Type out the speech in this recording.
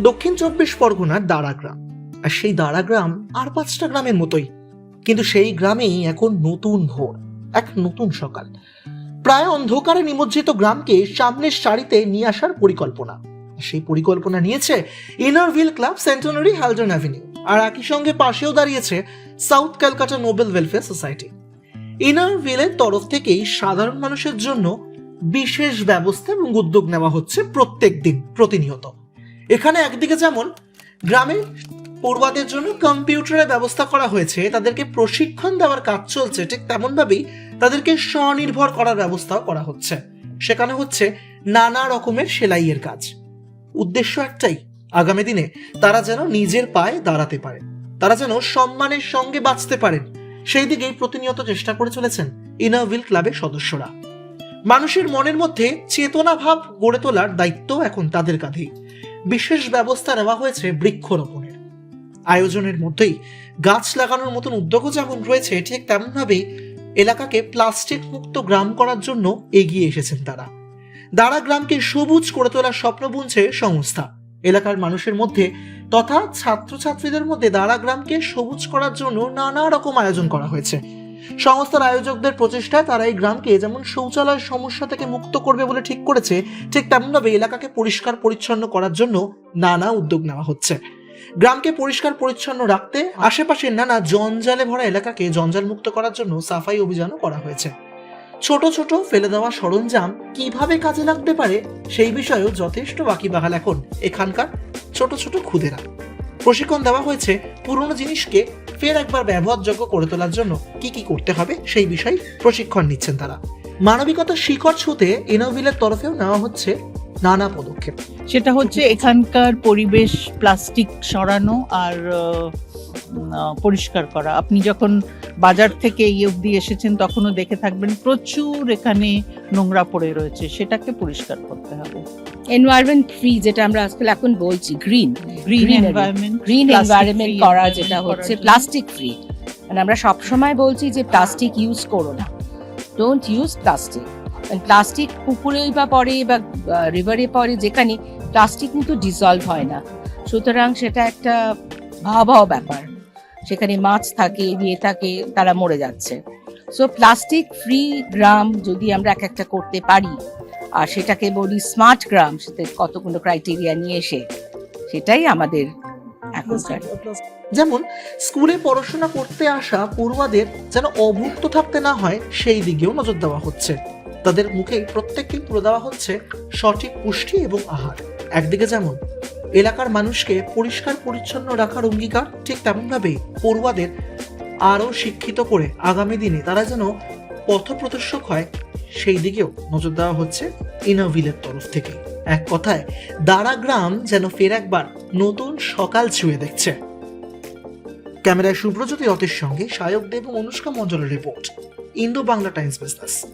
দক্ষিণ চব্বিশ পরগনার দাঁড়া গ্রাম আর সেই দাঁড়া গ্রাম আর পাঁচটা গ্রামের মতোই। কিন্তু সেই গ্রামেই এখন নতুন ভোর, এক নতুন সকাল। প্রায় অন্ধকারে নিমজ্জিত গ্রামকে সামনের সারিতে নিয়ে আসার পরিকল্পনা। সেই পরিকল্পনা নিয়েছে inner wheel club centenary Haldon avenue. আর একই সঙ্গে পাশেও দাঁড়িয়েছে South Calcutta Noble Welfare Society. ইনারভিলের তরফ থেকেই সাধারণ মানুষের জন্য বিশেষ ব্যবস্থা এবং উদ্যোগ নেওয়া হচ্ছে প্রত্যেক দিন প্রতিনিয়ত। এখানে একদিকে যেমন গ্রামে পড়ুয়াদের জন্য কম্পিউটারের ব্যবস্থা করা হয়েছে, তাদেরকে প্রশিক্ষণ দেওয়ার কাজ চলছে, ঠিক তেমনভাবেই তাদেরকে স্বনির্ভর করার ব্যবস্থাও করা হচ্ছে। সেখানে হচ্ছে নানা রকমের সেলাইয়ের কাজ। উদ্দেশ্য একটাই, আগামী দিনে তারা যেন নিজের পায়ে দাঁড়াতে পারে, তারা যেন সম্মানের সঙ্গে বাঁচতে পারেন। সেই দিকেই প্রতিনিয়ত চেষ্টা করে চলেছেন ইনারভিল ক্লাবের সদস্যরা। মানুষের মনের মধ্যে চেতনা ভাব গড়ে তোলার দায়িত্ব এখন তাদের কাঁধেই বিশেষ ব্যবস্থা নেওয়া হয়েছে বৃক্ষরোপণের। আয়োজনের মধ্যেই গাছ লাগানোর মতন উদ্যোগও যেমন রয়েছে, ঠিক তেমনভাবেই এলাকাকে প্লাস্টিক মুক্ত গ্রাম করার জন্য এগিয়ে এসেছেন তারা। দাঁড়া গ্রামকে সবুজ করে তোলার স্বপ্ন বুনছে সংস্থা। এলাকার মানুষের মধ্যে তথা ছাত্রছাত্রীদের মধ্যে দাঁড়া গ্রামকে সবুজ করার জন্য নানা রকম আয়োজন করা হয়েছে। সংস্থার আয়োজকদের প্রচেষ্টায় তারা এই গ্রামকে যেমন শৌচালয়ের সমস্যা থেকে মুক্ত করবে বলে ঠিক করেছে, ঠিক তেমনভাবে এলাকাকে পরিষ্কার পরিচ্ছন্ন করার জন্য নানা উদ্যোগ নেওয়া হচ্ছে। গ্রামকে পরিষ্কার পরিচ্ছন্ন রাখতে আশেপাশের নানা জঞ্জালে ভরা এলাকাকে জঞ্জাল মুক্ত করার জন্য সাফাই অভিযানও করা হয়েছে। ছোট ছোট ফেলে দেওয়া সরঞ্জাম কীভাবে কাজে লাগতে পারে সেই বিষয়েও যথেষ্ট বাকি বাহাল এখন এখানকার ছোট ছোট খুদেরা প্রশিক্ষণ দেওয়া হয়েছে পুরনো জিনিসকে ফের একবার ব্যবহারযোগ্য করে তোলার জন্য কি কি করতে হবে সেই বিষয়ে প্রশিক্ষণ নিচ্ছেন তারা। মানবিকতার শিকড় ছুঁতে ইনোভিলের তরফেও নেওয়া হচ্ছে নানা পদক্ষেপ। সেটা হচ্ছে এখানকার পরিবেশ, প্লাস্টিক সরানো আর পরিষ্কার করা। আপনি যখন বাজার থেকে এই অবধি এসেছেন তখনও দেখে থাকবেন প্রচুর এখানে নোংরা পড়ে রয়েছে। সেটাকে পরিষ্কার করতে হবে। এনভায়রনমেন্ট ফ্রি যেটা আমরা আজকাল এখন বলছি green green environment green environment করা যেটা হচ্ছে প্লাস্টিক ফ্রি মানে আমরা সবসময় বলছি যে প্লাস্টিক ইউজ করো না। ডোন্ট ইউজ প্লাস্টিক প্লাস্টিক পুকুরেই বা পড়ে বা রিভারে পড়ে যেখানে প্লাস্টিক কিন্তু ডিজলভ হয় না। সুতরাং সেটা একটা ভয়াবহ ব্যাপার। সেখানে মাছ থাকে ইয়ে থাকে তারা মরে যাচ্ছে। সো প্লাস্টিক ফ্রি গ্রাম যদি আমরা এক একটা করতে পারি আর সেটাকে বলি স্মার্ট গ্রাম সেটা কতগুলো ক্রাইটেরিয়া নিয়ে এসে সেটাই আমাদের এখনকার যেমন স্কুলে পড়াশোনা করতে আসা পড়ুয়াদের যেন অভুক্ত থাকতে না হয় সেই দিকেও নজর দেওয়া হচ্ছে। তাদের মুখে প্রত্যেককেই তুলে দেওয়া হচ্ছে সঠিক পুষ্টি এবং আহার। একদিকে যেমন এলাকার মানুষকে পরিষ্কার পরিচ্ছন্ন রাখার অঙ্গীকার ঠিক তেমনভাবেই পড়ুয়াদের আরও শিক্ষিত করে আগামী দিনে তারা যেন পথপ্রদর্শক হয় সেই দিকেও নজর দেওয়া হচ্ছে ইনোভিলের তরফ থেকে। এক কথায়, দাঁড়া গ্রাম যেন ফের একবার নতুন সকাল ছুঁয়ে দেখছে। ক্যামেরায় সুব্রজ্যোতি রথের সঙ্গে সায়ক দেব এবং Anushka মঞ্জলের report, Indo Bangla Times Business.